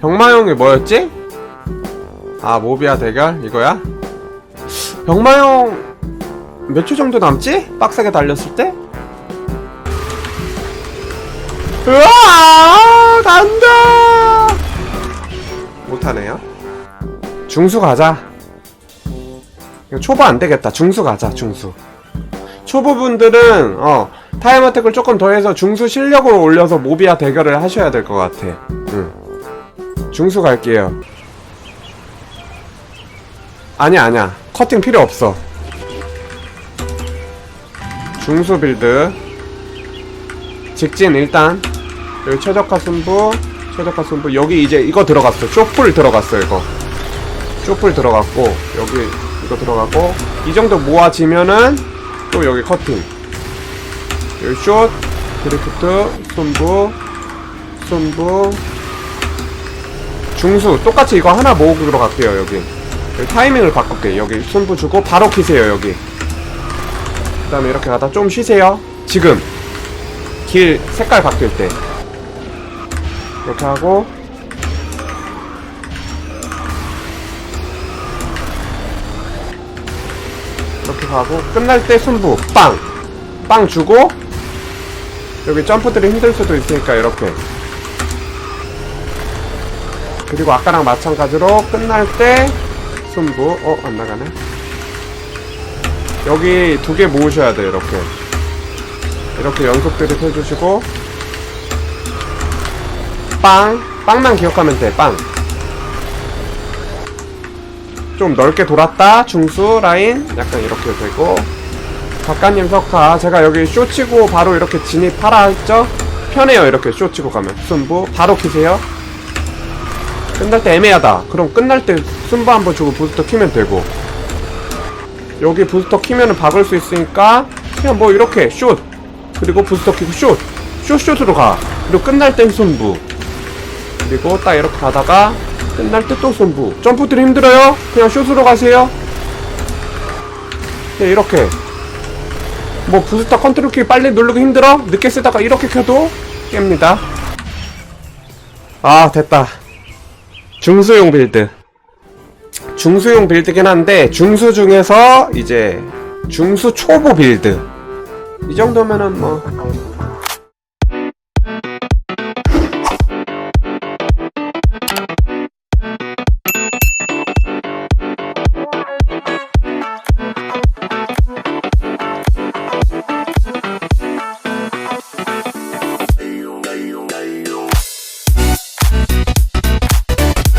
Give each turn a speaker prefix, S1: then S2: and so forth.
S1: 병마용이 뭐였지? 아 모비아 대결 이거야? 병마용 몇 초 정도 남지? 빡세게 달렸을 때? 으아 간다 못하네요 중수 가자 초보 안 되겠다 중수 가자 중수 초보분들은 어 타임 어택을 조금 더 해서 중수 실력을 올려서 모비아 대결을 하셔야 될 것 같아 응. 중수 갈게요. 아니야 아니야. 커팅 필요 없어. 중수 빌드. 직진 일단. 여기 최적화 승부 최적화 승부. 여기 이제 이거 들어갔어. 쇼풀 들어갔어 이거. 쇼풀 들어갔고 여기 이거 들어가고 이 정도 모아지면은 또 여기 커팅. 여기 숏 드리프트 손부 손부 중수 똑같이 이거 하나 모으고 들어갈게요 여기. 여기 타이밍을 바꿀게. 여기 손부 주고 바로 키세요 여기. 그 다음에 이렇게 가다 좀 쉬세요. 지금. 길 색깔 바뀔 때. 이렇게 하고. 이렇게 가고 끝날 때 순부. 빵! 빵 주고. 여기 점프들이 힘들 수도 있으니까 이렇게 그리고 아까랑 마찬가지로 끝날 때 순부. 어? 안 나가네. 여기 두 개 모으셔야 돼요 이렇게. 이렇게 연속 드립 해주시고. 빵! 빵만 기억하면 돼 빵! 좀 넓게 돌았다 중수 라인. 약간 이렇게 되고. 작가님 석화 제가 여기 쇼치고 바로 이렇게 진입하라 했죠? 편해요 이렇게 쇼치고 가면. 순부. 바로 키세요 끝날 때 애매하다. 그럼 끝날 때 순부 한번 주고 부스터 키면 되고. 여기 부스터 키면은 박을 수 있으니까 그냥 뭐 이렇게 숏. 그리고 부스터 키고 숏. 숏숏으로 가. 그리고 끝날 땐 순부. 그리고 딱 이렇게 가다가 끝날 때 또 손부. 점프들이 힘들어요? 그냥 슛으로 가세요. 네 이렇게. 뭐 부스터 컨트롤 키 빨리 누르기 힘들어? 늦게 쓰다가 이렇게 켜도 깹니다. 아 됐다 중수용 빌드. 중수용 빌드긴 한데 중수 중에서 이제 중수 초보 빌드. 이 정도면은 뭐